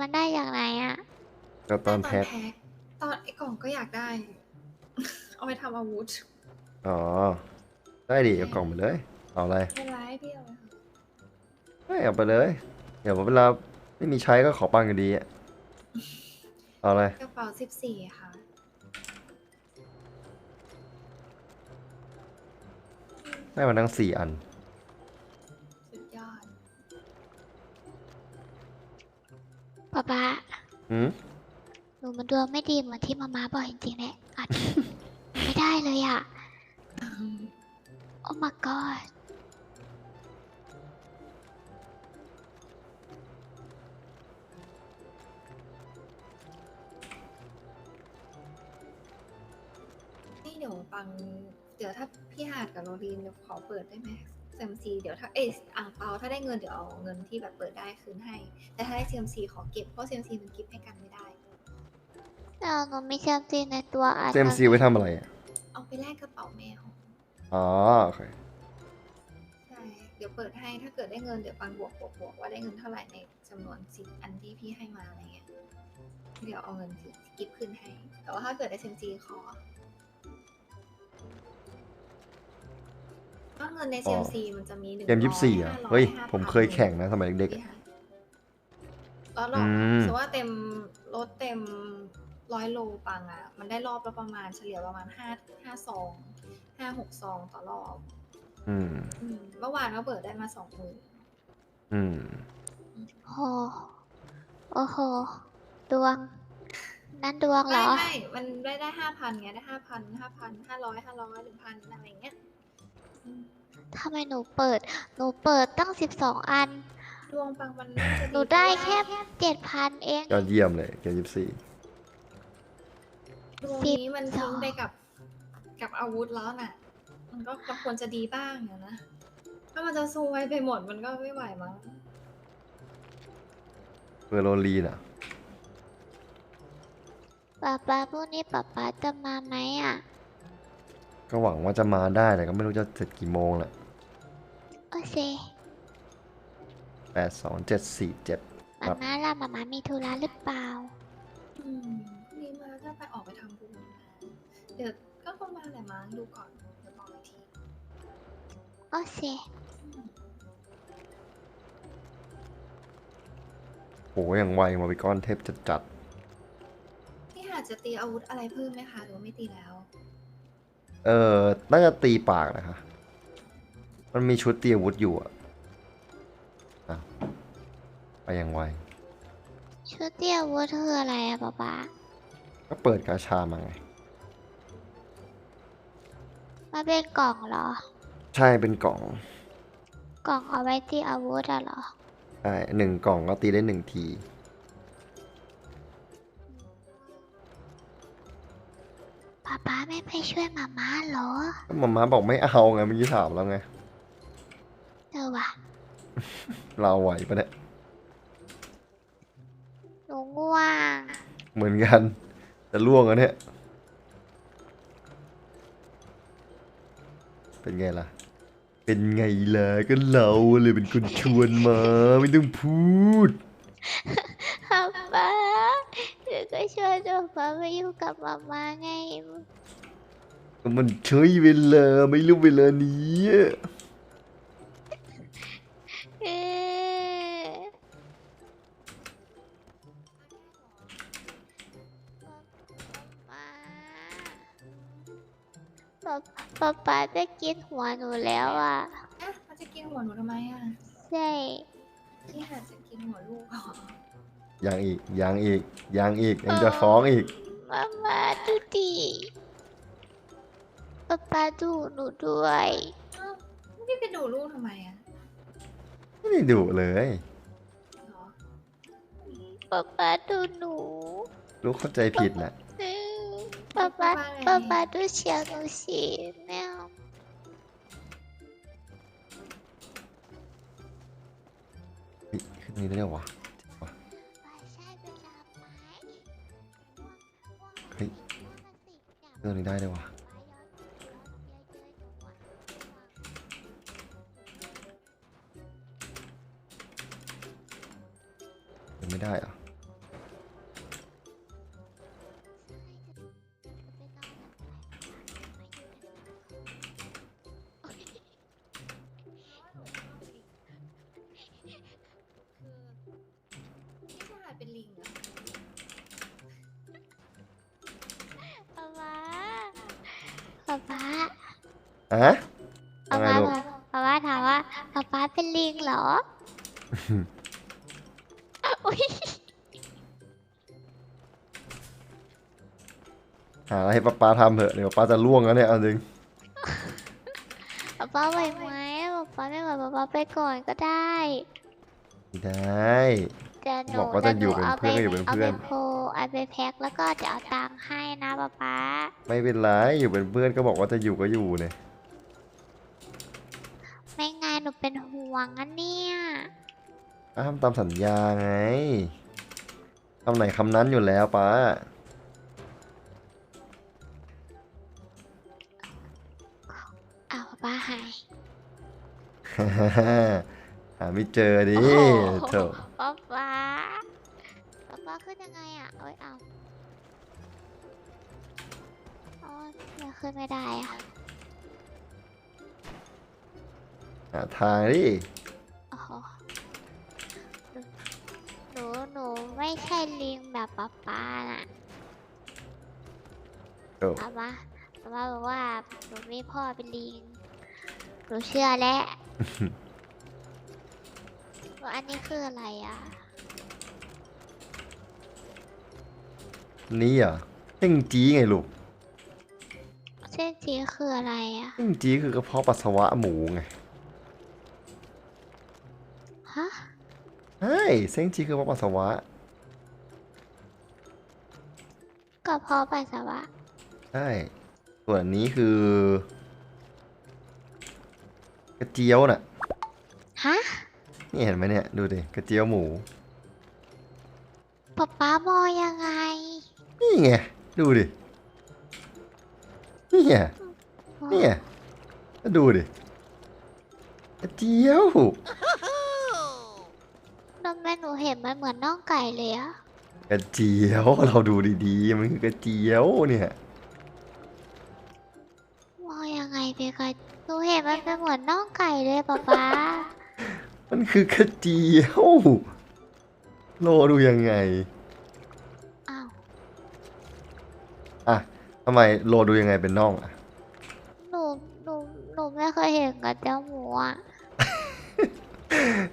มันได้อย่างไรอะ ก็ตอนแพ็คตอนไอ้กล่องก็อยากได้ เอาไปทำอาวุธ อ๋อ ได้ดิเอากล่องไปเลย เอาอะไรไม่ร้ายพี่เอาไปเถอะไม่เอาไปเลย เดี๋ยวเวลาไม่มีใช้ก็ขอปังอยู่ดีอะเอาอะไร กระเป๋าสิบสี่ค่ะได้มาทั้งสี่อัน ดวงไม่ดีเหมือนที่มาม่าบอกจริงๆแหละอัดไม่ได้เลยอะ โอ้ my god นี่เดี๋ยวปัง เดี๋ยวถ้าพี่หาดกับโรลีนเดี๋ยวขอเปิดได้ไหมเซมซีเดี๋ยวถ้าเอยอ่างเปาถ้าได้เงินเดี๋ยวเอาเงินที่แบบเปิดได้คืนให้ แต่ถ้าได้เซมซีขอเก็บเพราะเซมซีมันกิฟต์ให้กันไม่ได้ เอาหนูมีเซมซีในตัวอัดเซมซีไว้ทำอะไรอะเอาไปแลกกระเป๋าแมว อ๋อโอเค ใช่ เดี๋ยวเปิดให้ถ้าเกิดได้เงินเดี๋ยวปังบวกบวกบวกว่าได้เงินเท่าไหร่ในจำนวนสิอันที่พี่ให้มาอะไรเงี้ย เดี๋ยวเอาเงินที่กิฟต์คืนให้ แต่ว่าถ้าเกิดได้เซมซีขอว่าเงินในอ๋เซอมซีมันจะมีหนึ่งเกมยี่สิบสี่อะ เฮ้ย ผมเคยแข่งนะสมัยเด็กๆอะแล้วรอบอืม สมมติว่าเต็มรถเต็ม ร้อยโลปังอะ มันได้รอบละประมาณเฉลี่ยประมาณห้าห้าซองห้าหกซองต่อรอบอืมอืมเมื่อวานก็เปิดได้มาสองหมื่นอืมโอ้โอ้โห ดวง นั่นดวงเหรไม่อ ไม่มันได้ได้ห้าพันไงได้ห้าพันห้าพันห้าร้อยห้าร้อยหนึ่งพันอะไรอย่างเงี้ยอืมทำไมหนูเปิด หนูเปิดตั้งสิบสองอัน ดวงปังมันน่าจะหนูได้เพราะแค่ว่าเจ็ดพันเอง ยอดเยี่ยมเลยเกมยี่สิบสี่ ดวงสิบนี้มันสทิ้องงไปกับกับอาวุธแล้วน่ะ มันก็ควรจะดีบ้างอะนะ ถ้ามันจะซวยไปหมดมันก็ไม่ไหวมั้งเฟอร์โรลีนอะป๊าป๊าพรุ่งนี้ป๊าป๊าจะมาไหมอะ ก็หวังว่าจะมาได้แต่ก็ไม่รู้จะเสร็จกี่โมงแหละโอเคแปดสองเจ็ดสี่เจ็ดคมารับม่าล่ะมาม่ามีธุระหรือเปล่า อืมพรุ่ง นี้มาก็ไปออกไปทำบุญนะเดี๋ยวก็คงมาแหละมั้งดูก่อนเดี๋ยวบอกอีกทีโอเคโหอย่างไวมาไปก้อนเทพจัดจัดพี่หาดจะตีอาวุธอะไรเพิ่มไหมคะหรือว่าไม่ตีแล้วๆเออน่าจะตีปากนะคะ มันมีชุดตีอาวุธอยู่อะอะไปอย่างไวชุดเตี้ยวัวคืออะไรอะป๊าป๊า ก็เปิดกาชามาไงมาเป็นกล่องเหรอ ใช่เป็นกล่องกล่องเอาไว้ที่อาวุธอะเหรอ ใช่หนึ่งกล่องก็ตีได้หนึ่งที ป๊าป๊าไม่ไปช่วยมาม่าเหรอ ก็มาม่าบอกไม่เอาไงเมื่อกี้ถามแล้วไง เออว่ะเราไหวปะเนี่ยหนูง่วง เหมือนกัน จะล่วงแล้วเนี่ยเป็นไงล่ะ เป็นไงล่ะก็เราเลยเป็นคนชวนมา ไม่ต้องพูดป๊าป๊าหนูก็ชวนป๊าป๊าไปอยู่กับมาม่าไง มันใช้เวลาไม่รู้เวลานี้ กินหัวหนูแล้วอะอะมันจะกินหัวหนูทำไมอะใช่พี่หาดจะกินหัวลูกเหรอยังอีกยังอีกยังอีกยังจะฟ้องอีกมามาดูดิป๊าป๊าดูหนูด้วยอ้าวพี่ไปดูลูกทำไมอะไม่ได้ดุเลยเหรอป๊าป๊าดูหนูลูกเข้าใจผิดนะอืมป๊าป๊าป๊าป๊าดูเชียวหนูสิแมว เฮ้ยขึ้นนี้ได้ด้วยวะป๊าใช่เวลาไหมเฮ้ยเรื่องนี้ได้ด้วยวะเป็นไม่ได้อะ ออะป๊ายังไงป๊าลูกป๊าป๊าถามว่าป๊าป๊าเป็นลิงเหรออุ๊ยหาอะไรให้ป้าป้าทำเถอะเดี๋ยวป้าจะล่วงแล้วเนี่ยเอาจริงป๊าป๊าไหวไหมป๊าป๊าไม่ไหวป๊าป๊าไปก่อนก็ได้ไม่ได้แต่หนูบอกว่าจะอยู่เป็นแต่หเพื่อนก็อยู่เป็นเอาเพื่ไปอนโพลเอาไปแพ็คแล้วก็จะเอาตังค์ให้นะป๊าป๊าไม่เป็นไรอยู่เป็นเพื่อนก็บอกว่าจะอยู่ก็อยู่เนี่ยไม่ไงห นูเป็นห่วงอันเนี่ยป้าทำตามสัญญาไงคำไหนคำนั้นอยู่แล้วป้าอ้าวป๊าป๊าหายหาไม่เจอดิโอ้โหโถป๊าป๊าป๊าป๊าขึ้นยังไงอะเอ้ยเอาอ๋อเนี่ยขึ้นไม่ได้อะ หาทางดิโอ้โหหนูหนูไม่ใช่ลิงแบบป๊าป๊าน่ะโอ้ป๊าป๊าป๊าป๊าบอกว่าหนูมีพ่อเป็นลิงหนูเชื่อแล้วว่าอันนี้คืออะไรอะ นี่เหรอะเส้งจีไงลูกเส้นจีคืออะไรอะ เส้งจีคือกระเพาะปัสสาวะหมูไง ใช่เส้งจีคือกระเพาะปัสสาวะกระเพาะปัสสาวะ ใช่ ส่วนนี้คือ กระเจียวน่ะ ฮะ นี่เห็นไหมเนี่ย ดูดิ กระเจียวหมูป๊าป๊ามองยังไง นี่ไง ดูดิ นี่ไง นี่ไงก็ดูดิ กระเจียวทำไม หนูเห็นมันเหมือนน่องไก่เลยอะกระเจียวเราดูดีๆ มันคือกระเจียวเนี่ยมองยังไงเบกอนหนูเห็นมันเป็นเหมือนน่องไก่เลยป๊าป๊ามันคือกระเจียวโลดูยังไงอ้าวอะทำไมโลดูยังไงเป็นน่องอะหนูหนูหนูไม่เคยเห็นกระเจ้าหมูอะ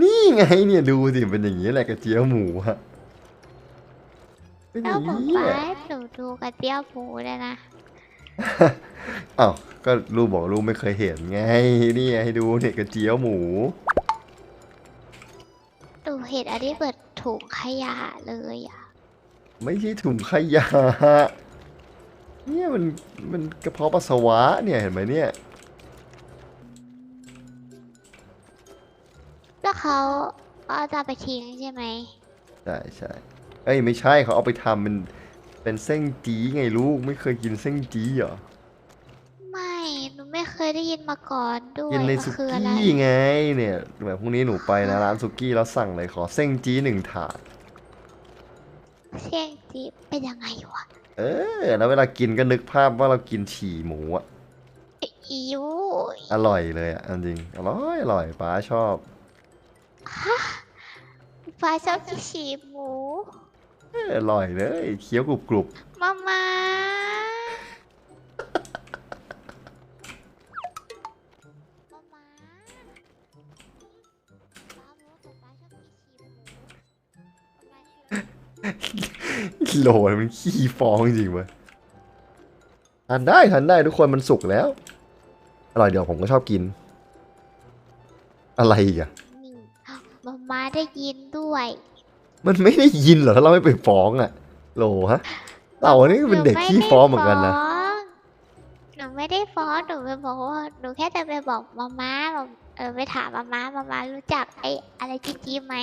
นี่ไงเนี่ยดูสิเป็นอย่างนี้แหละกระเจียวหมูอะเป็นอแล้วย่างป๊านี้ป๊าอะหนูดูกระเจียวหมูเลยนะ อ้าวก็ลูกบอกลูกไม่เคยเห็นไงนี่ไงให้ดูเนี่ยกระเจียวหมู หนูเห็นอันนี้เปิดถุงขยะเลยอะไม่ใช่ถุงขยะเนี่ยมันมันกระเพาะปัสสาวะเนี่ยเห็นไหมเนี่ย เขาเอาจะเอาไปทิ้งใช่ไหมใช่ใช่เอ้ยไม่ใช่เขาเอาไปทำเป็นเป็นเส้นจีไงลูกไม่เคยกินเส้นจีเหรอไม่หนูไม่เคยได้ยินมาก่อนด้วยกินในว่าสุคืออะไรกี้ไงเนี่ยแบบพรุ่งนี้หนูไปนะร้านสุกี้แล้วสั่งเลยขอเส้นจีหนึ่งถาด เสียงจีเป็นยังไงวะเออแล้วเวลากินก็นึกภาพว่าเรากินฉี่หมูอะอิวอร่อยเลยอะเอาจริงอร่อยอร่อยป้าชอบ ฟ้าชอบกินฉี่หมูเอออร่อยเลยเคี้ยวกรุบกรุบมามามามาฟ้ารู้แต่ฟ้าชอบกินฉี่หมูทำไมโหลมันขี้ฟองจริงเว้ยทานได้ทานได้ทุกคนมันสุกแล้ว อร่อยเดี๋ยวผมก็ชอบกิน อะไรอีกอะนี่มามาได้ ยินด้วยมันไม่ได้ยินเหรอถ้าเราไม่ไปฟ้องอะโหลฮะเราอันนี้ก็เป็นเด็กขี้ฟ้องเหมือนกันนะหนูไม่ได้ฟ้องหนูไปบอกว่าหนูแค่จะไปบอกมาม่าบอกเออไปถามมาม่ามาม่ารู้จักไอ้อะไรจิ๊บจิ๊บไหม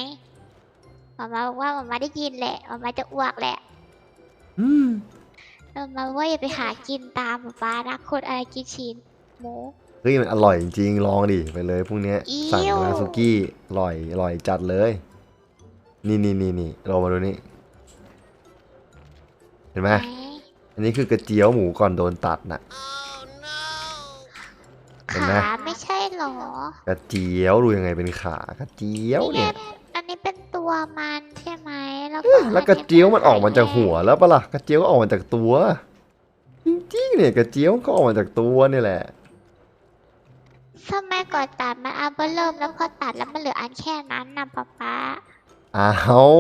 มาม่าบอกว่ามาม่าได้ยินแหละมาม่าจะอ้วกแหละอืมมาม่าบอกว่าอย่าไปหากินตามป๊าป๊านะคนอะไรกินชีนหมูเฮ้ยมันอร่อยจริงๆลองดิไปเลยพรุ่งนี้อิ๊วสั่งร้านสุกี้อร่อยอร่อยจัดเลย นี่นี่นี่นี่เรามาดูนี่เห็นไหมไหมอันนี้คือกระเจียวหมูก่อนโดนตัดน่ะเห็นไหมขาไม่ใช่เหรอกระเจียวดูยังไงเป็นขากระเจียวนี่ไงเนี่ยอันนี้เป็นตัวมันใช่ไหมแล้วเอ้ก็ยแล้วกระเจียวมันออกมาจากหัวแล้วปะล่ะกระเจียวก็ออกมาจากตัวจริงๆเนี่ยกระเจียวก็ออกมาจากตัวนี่แหละ สมัยก่อนตัดมันอันเบอร์เริ่มแล้วพอตัดแล้วมันเหลืออันแค่นั้นนะป๊าป๊าอ้าว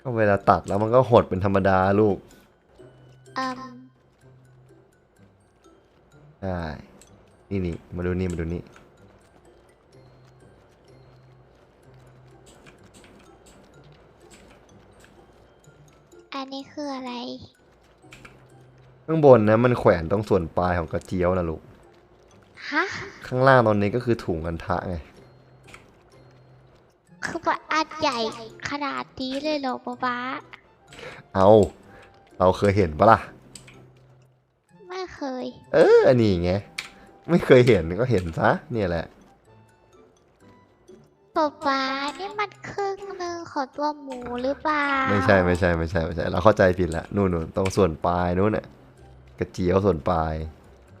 ก็เวลาตัดแล้วมันก็หดเป็นธรรมดาลูกเอ่มใช่นี่นี่มาดูนี่มาดูนี่อันนี้คืออะไร ข้างบนนะมันแขวนตรงส่วนปลายของกระเจียวนะลูก ฮะ ข้างล่างตอนนี้ก็คือถุงอันทะไง คือว่าอันใหญ่ขนาดนี้เลยเหรอป๊าป๊าเอา เราเคยเห็นปะล่ะ ไม่เคย เออ อันนี้ไง ไม่เคยเห็นก็เห็นซะ เนี่ยแหละ ป๊าป๊านี่มันครึ่งหนึ่งของตัวหมูหรือเปล่าไม่ใช่ไม่ใช่ไม่ใช่ไม่ใช่ เราเข้าใจผิดละ นู่นนู่นตรงส่วนปลายนู่นน่ะกระเจียวส่วนปลาย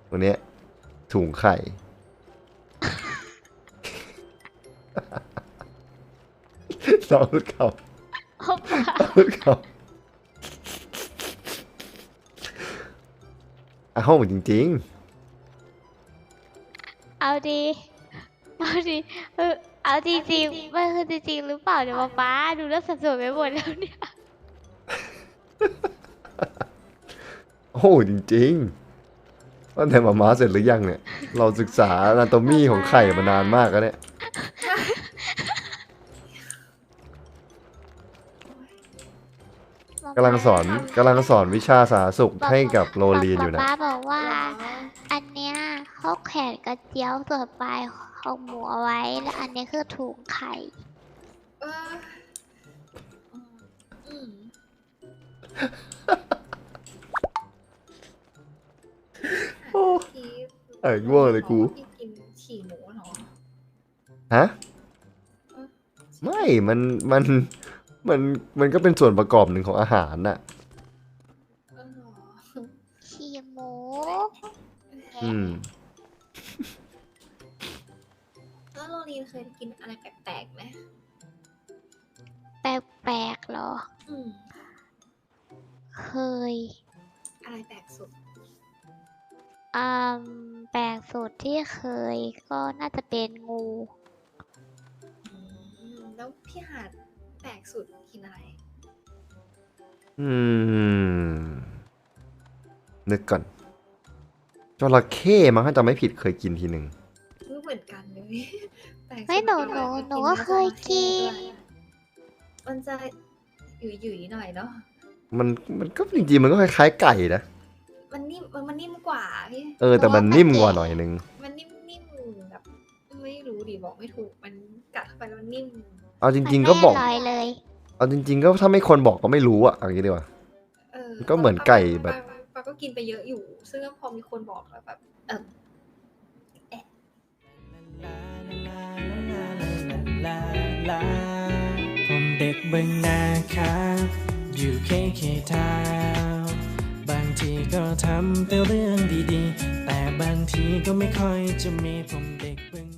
ตรงเนี้ย ถุงไข่ สองลูกเขาป๊าป๊าสองลูกเขาอ้าวจริงเอาดีเอาดีเออเอาจริงๆมันคือจริงๆหรือเปล่าเนี่ยป๊าป๊าดูแล้วสับสนไปหมดแล้วเนี่ย ๆ โอ้จริง ๆ ตั้งแต่หมาม้าเสร็จหรือยังเนี่ย เราศึกษาอนาโตมีของไข่มานานมากแล้วเนี่ย กำลังสอนกำลังสอนวิชาสาธารณสุขให้กับโรลีนอยู่นะ ป๊าบอกว่า อันเนี้ยเขาแขวนกระเจียวส่วนปลายของหมูเอาไว้ แล้วอันนี้คือถุงไข่ เอออืม เอ้ยง่วงเลยกูพี่กินฉี่หมูเหรอฮะ ไม่ มัน มัน มัน มันก็เป็นส่วนประกอบหนึ่งของอาหารน่ะ เออเหรอขี้หมูอืม แล้วโรลีนเคยกินอะไรแปลกๆไหมแปลกๆเหรอ อืมเคย อะไรแปลกสุดอืม แปลกสุดที่เคยก็น่าจะเป็นงู อืมแล้วพี่หาดแปลกสุดกินอะไร อืม นึกก่อนจระเข้มั้งถ้าจำไม่ผิดเคยกินทีหนึ่งไม่เหมือนกันเลยแปลกสุดไม่หนูหนูคือหนูก็เคยกิน มันจะหยุยหยุยๆหน่อยเนาะมันมันก็จริงๆมันก็คล้ายๆไก่นะ มันนิ่มมันมันนิ่มกว่าพี่เออ แต่มันนิ่มกว่าหน่อยนึง มันนิ่มนิ่มๆแบบไม่รู้ดิบอกไม่ถูกมันกัดเข้าไปแล้วมันนิ่ม เอาจริง ๆ ก็บอกมันไม่อร่อยเลยเอาจริง ๆ ก็ถ้าไม่คนบอกก็ไม่รู้อะเอย่างนี้ดีกว่าเออก็เหมือนไก่แบบปาปาก็กินไปเยอะอยู่ ซึ่งพอมีคนบอกแล้วแบบเออผมเด็กเบึงนาครับอยู่เคเคทาวน์ บางทีก็ทำแต่เรื่องดีๆ แต่บางทีก็ไม่ค่อยจะมีผมเด็กบึง